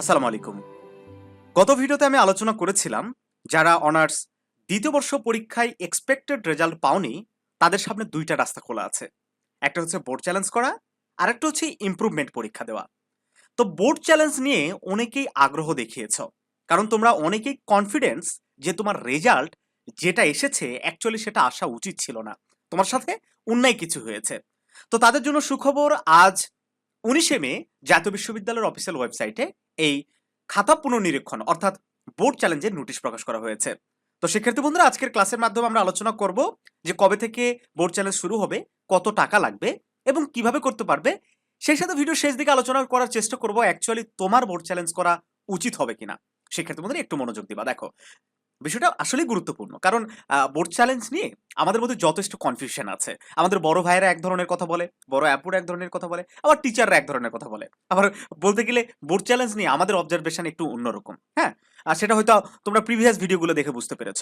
আসসালামু আলাইকুম। গত ভিডিওতে আমি আলোচনা করেছিলাম যারা অনার্স দ্বিতীয় বর্ষ পরীক্ষায় এক্সপেক্টেড রেজাল্ট পাওনি, তাদের সামনে দুইটা রাস্তা খোলা আছে। একটা হচ্ছে বোর্ড চ্যালেঞ্জ করা আর একটা হচ্ছে ইমপ্রুভমেন্ট পরীক্ষা দেওয়া। তো বোর্ড চ্যালেঞ্জ নিয়ে অনেকেই আগ্রহ দেখিয়েছ, কারণ তোমরা অনেকেই কনফিডেন্স যে তোমার রেজাল্ট যেটা এসেছে অ্যাকচুয়ালি সেটা আসা উচিত ছিল না। তোমার সাথে অন্যায় কিছু হয়েছে। তো তাদের জন্য সুখবর, আজ উনিশে মে জাতীয় বিশ্ববিদ্যালয়ের অফিসিয়াল ওয়েবসাইটে এই খাতা পুনর্নিরীক্ষণ, অর্থাৎ বোর্ড চ্যালেঞ্জের নোটিশ প্রকাশ করা হয়েছে। তো শিক্ষার্থী বন্ধুরা, আজকের ক্লাসের মাধ্যমে আমরা আলোচনা করব যে কবে থেকে বোর্ড চ্যালেঞ্জ শুরু হবে, কত টাকা লাগবে এবং কীভাবে করতে পারবে। সেই সাথে ভিডিও শেষ দিকে আলোচনা করার চেষ্টা করব অ্যাকচুয়ালি তোমার বোর্ড চ্যালেঞ্জ করা উচিত হবে কিনা। শিক্ষার্থী বন্ধুরা একটু মনোযোগ দিবা। দেখো বিষয়টা আসলেই গুরুত্বপূর্ণ। কারণ বোর্ড চ্যালেঞ্জ নিয়ে আমাদের মধ্যে যথেষ্ট কনফিউশন আছে। আমাদের বড় ভাইয়েরা এক ধরনের কথা বলে, বড় অ্যাপুরা এক ধরনের কথা বলে, আবার টিচাররা এক ধরনের কথা বলে। আবার বলতে গেলে বোর্ড চ্যালেঞ্জ নিয়ে আমাদের অবজারভেশন একটু অন্যরকম হ্যাঁ? আর সেটা হয়তো তোমরা প্রিভিয়াস ভিডিওগুলো দেখে বুঝতে পেরেছ।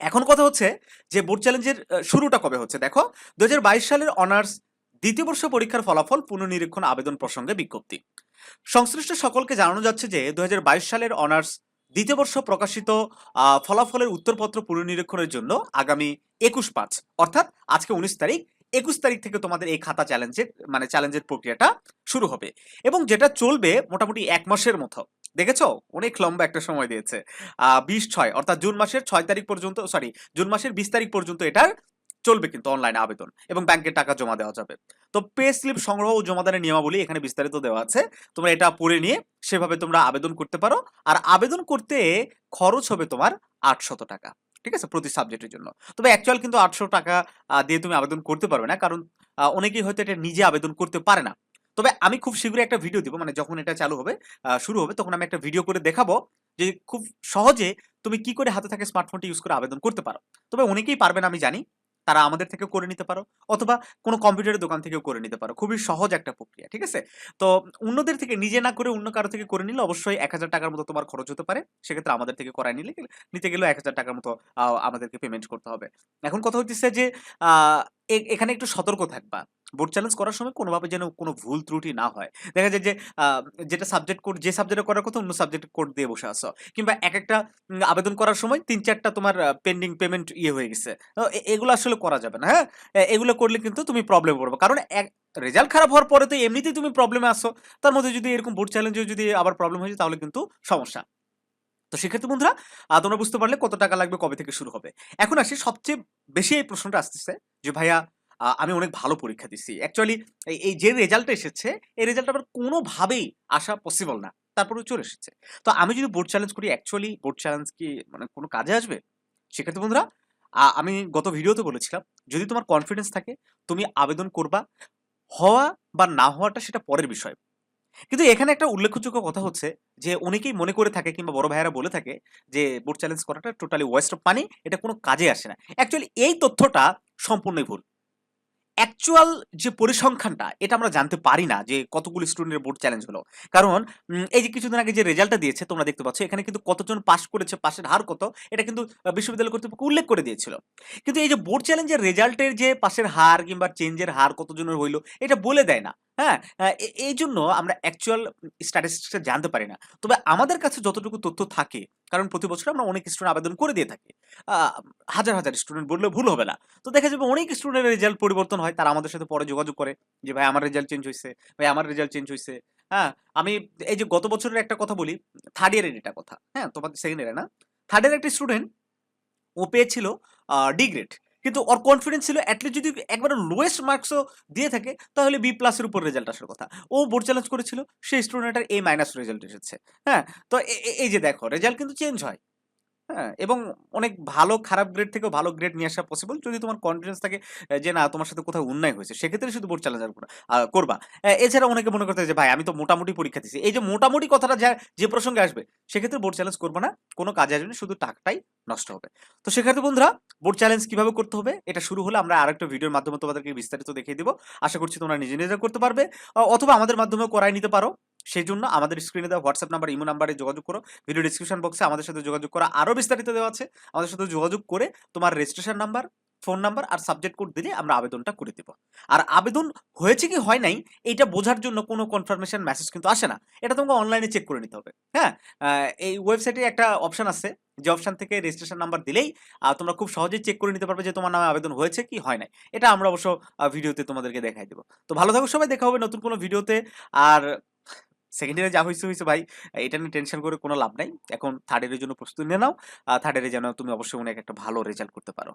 এখন কথা হচ্ছে যে বোর্ড চ্যালেঞ্জের শুরুটা কবে হচ্ছে? দেখো দুই হাজার বাইশ সালের অনার্স দ্বিতীয় বর্ষ পরীক্ষার ফলাফল পুনর্নিরীক্ষণ আবেদন প্রসঙ্গে বিজ্ঞপ্তি। সংশ্লিষ্ট সকলকে জানানো যাচ্ছে যে দুই হাজার বাইশ সালের অনার্স দ্বিতীয় বর্ষ প্রকাশিত ফলাফলের উত্তরপত্র পুনর্নিরীক্ষণের জন্য আগামী একুশ পাঁচ, অর্থাৎ আজকে উনিশ তারিখ, একুশ তারিখ থেকে তোমাদের এই খাতা চ্যালেঞ্জের মানে চ্যালেঞ্জের প্রক্রিয়াটা শুরু হবে এবং যেটা চলবে মোটামুটি এক মাসের মতো, দেখেছ? অনেক লম্বা একটা সময় দিয়েছে বিশ ছয়, অর্থাৎ জুন মাসের ছয় তারিখ পর্যন্ত সরি জুন মাসের বিশ তারিখ পর্যন্ত এটার চলবে কিন্তু অনলাইনে আবেদন এবং ব্যাংকে টাকা জমা দেওয়া যাবে। তো পে স্লিপ সংগ্রহ ও জমাদানের নিয়মাবলী এখানে বিস্তারিত দেওয়া আছে। তোমরা এটা পড়ে নিয়ে সেভাবে তোমরা আবেদন করতে পারো। আর আবেদন করতে খরচ হবে তোমার আটশত টাকা, ঠিক আছে? প্রতি সাবজেক্টের জন্য। তবে অ্যাকচুয়াল কিন্তু আটশো টাকা দিয়ে তুমি আবেদন করতে পারবে না। কারণ অনেকেই হয়তো এটা নিজে আবেদন করতে পারে না। তবে আমি খুব শীঘ্রই একটা ভিডিও দিব। মানে যখন এটা চালু হবে শুরু হবে, তখন আমি একটা ভিডিও করে দেখাবো যে খুব সহজে তুমি কি করে হাতে থাকে স্মার্টফোনটি ইউজ করে আবেদন করতে পারো। তবে অনেকেই পারবে না, আমি জানি। তারা আমাদের থেকেও করে নিতে পারো অথবা কোনো কম্পিউটারের দোকান থেকেও করে নিতে পারো। খুবই সহজ একটা প্রক্রিয়া, ঠিক আছে? তো অন্যদের থেকে নিজে না করে অন্য কারও থেকে করে নিলে অবশ্যই এক হাজার টাকার মতো তোমার খরচ হতে পারে। সেক্ষেত্রে আমাদের থেকে করাই নিলে নিতে গেলেও এক হাজার টাকার মতো আমাদেরকে পেমেন্ট করতে হবে। এখন কথা হচ্ছে যে এখানে একটু সতর্ক থাকবা। বোর্ড চ্যালেঞ্জ করার সময় কোনোভাবে যেন কোনো ভুল ত্রুটি না হয়। দেখা যায় যে যেটা সাবজেক্ট কোড যে সাবজেক্টে করার কথা অন্য সাবজেক্ট কোড দিয়ে বসে আসো কিংবা এক একটা আবেদন করার সময় তিন চারটা তোমার পেন্ডিং পেমেন্ট ইয়ে হয়ে গেছে। এগুলো আসলে করা যাবে না হ্যাঁ? এগুলো করলে কিন্তু তুমি প্রবলেম পড়বে। কারণ এক রেজাল্ট খারাপ হওয়ার পরে তো এমনিতেই তুমি প্রবলেমে আসো তার মধ্যে যদি এরকম বোর্ড চ্যালেঞ্জে যদি আবার প্রবলেম হয়ে যায়, তাহলে কিন্তু সমস্যা। তো সেক্ষেত্রে বন্ধুরা তোমরা বুঝতে পারলে কত টাকা লাগবে, কবে থেকে শুরু হবে। এখন আসি, সবচেয়ে বেশি এই প্রশ্নটা আসতেছে যে, ভাইয়া আমি অনেক ভালো পরীক্ষা দিচ্ছি অ্যাকচুয়ালি এই যে রেজাল্ট এসেছে, এই রেজাল্ট আবার কোনোভাবেই আসা পসিবল না। তারপরে চলে এসেছে। তো আমি যদি বোর্ড চ্যালেঞ্জ করি অ্যাকচুয়ালি বোর্ড চ্যালেঞ্জ কি মানে কোনো কাজে আসবে? সেক্ষেত্রে বন্ধুরা আমি গত ভিডিওতে বলেছিলাম, যদি তোমার কনফিডেন্স থাকে, তুমি আবেদন করবা, হওয়া বা না হওয়াটা সেটা পরের বিষয়। কিন্তু এখানে একটা উল্লেখযোগ্য কথা হচ্ছে যে, অনেকেই মনে করে থাকে কিংবা বড় ভাইয়েরা বলে থাকে যে বোর্ড চ্যালেঞ্জ করাটা টোটালি ওয়েস্ট অফ মানি এটা কোনো কাজে আসে না। অ্যাকচুয়ালি এই তথ্যটা সম্পূর্ণই ভুল। অ্যাকচুয়াল যে পরিসংখ্যানটা, এটা আমরা জানতে পারি না যে কতগুলো স্টুডেন্টের বোর্ড চ্যালেঞ্জ হলো। কারণ এই যে কিছুদিন আগে যে রেজাল্টটা দিয়েছে, তোমরা দেখতে পাচ্ছ, এখানে কিন্তু কতজন পাস করেছে পাশের হার কত, এটা কিন্তু বিশ্ববিদ্যালয় কর্তৃপক্ষ উল্লেখ করে দিয়েছিল। কিন্তু এই যে বোর্ড চ্যালেঞ্জের রেজাল্টের যে পাশের হার কিংবা চেঞ্জের হার কতজনের হইল, এটা বলে দেয় না। হ্যাঁ? এই জন্য আমরা অ্যাকচুয়াল স্ট্যাটিস্টিক্সটা জানতে পারি না। তবে আমাদের কাছে যতটুকু তথ্য থাকে, কারণ প্রতি বছর আমরা অনেক স্টুডেন্ট আবেদন করে দিয়ে থাকি। হাজার হাজার স্টুডেন্ট বললে ভুল হবে না। তো দেখা যাবে অনেক স্টুডেন্টের রেজাল্ট পরিবর্তন হয়, তারা আমাদের সাথে পরে যোগাযোগ করে যে, ভাই, আমার রেজাল্ট চেঞ্জ হয়েছে ভাই, আমার রেজাল্ট চেঞ্জ হয়েছে হ্যাঁ? আমি এই যে গত বছরের একটা কথা বলি থার্ড ইয়ারের এটা কথা। হ্যাঁ? তোমাদের সেকেন্ড ইয়ারে না? থার্ড ইয়ার একটা স্টুডেন্ট ও পেয়েছিল ডি গ্রেড কিন্তু ওর কনফিডেন্স ছিল অ্যাটলিস্ট যদি একবার লোয়েস্ট মার্কসও দিয়ে থাকে, তাহলে বি প্লাসের উপর রেজাল্ট আসার কথা। ও বোর্ড চ্যালেঞ্জ করেছিল, সেই স্টুডেন্টের এ মাইনাস রেজাল্ট এসেছে। হ্যাঁ তো এই যে দেখো রেজাল্ট কিন্তু চেঞ্জ হয়। হ্যাঁ এবং অনেক ভালো, খারাপ গ্রেড থেকেও ভালো গ্রেড নিয়ে আসা পসিবল যদি তোমার কনফিডেন্স থাকে যে না, তোমার সাথে কোথাও অন্যায় হয়েছে, সেক্ষেত্রে শুধু বোর্ড চ্যালেঞ্জ করবা। এছাড়া অনেকে মনে করতে যে, ভাই, আমি তো মোটামুটি পরীক্ষা দিচ্ছি এই যে মোটামুটি কথাটা যা, যে প্রসঙ্গে আসবে, সেক্ষেত্রে বোর্ড চ্যালেঞ্জ করব না, কোনো কাজে আসবে শুধু টাকাটাই নষ্ট হবে। তো সেক্ষেত্রে বন্ধুরা বোর্ড চ্যালেঞ্জ কীভাবে করতে হবে, এটা শুরু হলে আমরা আরেকটা ভিডিওর মাধ্যমে তোমাদেরকে বিস্তারিত দেখিয়ে দিব। আশা করছি তোমরা নিজে নিজে করতে পারবে অথবা আমাদের মাধ্যমে করাই নিতে পারো। সেই জন্য আমাদের স্ক্রিনে দেওয়া হোয়াটসঅ্যাপ নাম্বার ইমো নাম্বারে যোগাযোগ করো। ভিডিও ডিসক্রিপশন বক্সে আমাদের সাথে যোগাযোগ করা। আরও বিস্তারিত দেওয়া আছে। আমাদের সাথে যোগাযোগ করে তোমার রেজিস্ট্রেশন নাম্বার ফোন নাম্বার আর সাবজেক্ট কোড দিলে আমরা আবেদনটা করে দেব। আর আবেদন হয়েছে কি হয় নাই এটা বোঝার জন্য কোনো কনফার্মেশন মেসেজ কিন্তু আসে না। এটা তোমাকে অনলাইনে চেক করে নিতে হবে। হ্যাঁ? এই ওয়েবসাইটে একটা অপশন আছে। যে অপশন থেকে রেজিস্ট্রেশন নাম্বার দিলেই তোমরা খুব সহজেই চেক করে নিতে পারবে যে তোমার নামে আবেদন হয়েছে কি হয় নাই। এটা আমরা অবশ্য ভিডিওতে তোমাদেরকে দেখাই দেবো। তো ভালো থাকো সবাই। দেখা হবে নতুন কোনো ভিডিওতে আর সেকেন্ড ইয়ারে যা হয়েছে হয়েছে ভাই, এটা নিয়ে টেনশন করে কোনো লাভ নাই। এখন থার্ড ইয়ারের জন্য প্রস্তুতি নিয়ে নাও থার্ড ইয়ারে যেন তুমি অবশ্যই অনেক একটা ভালো রেজাল্ট করতে পারো।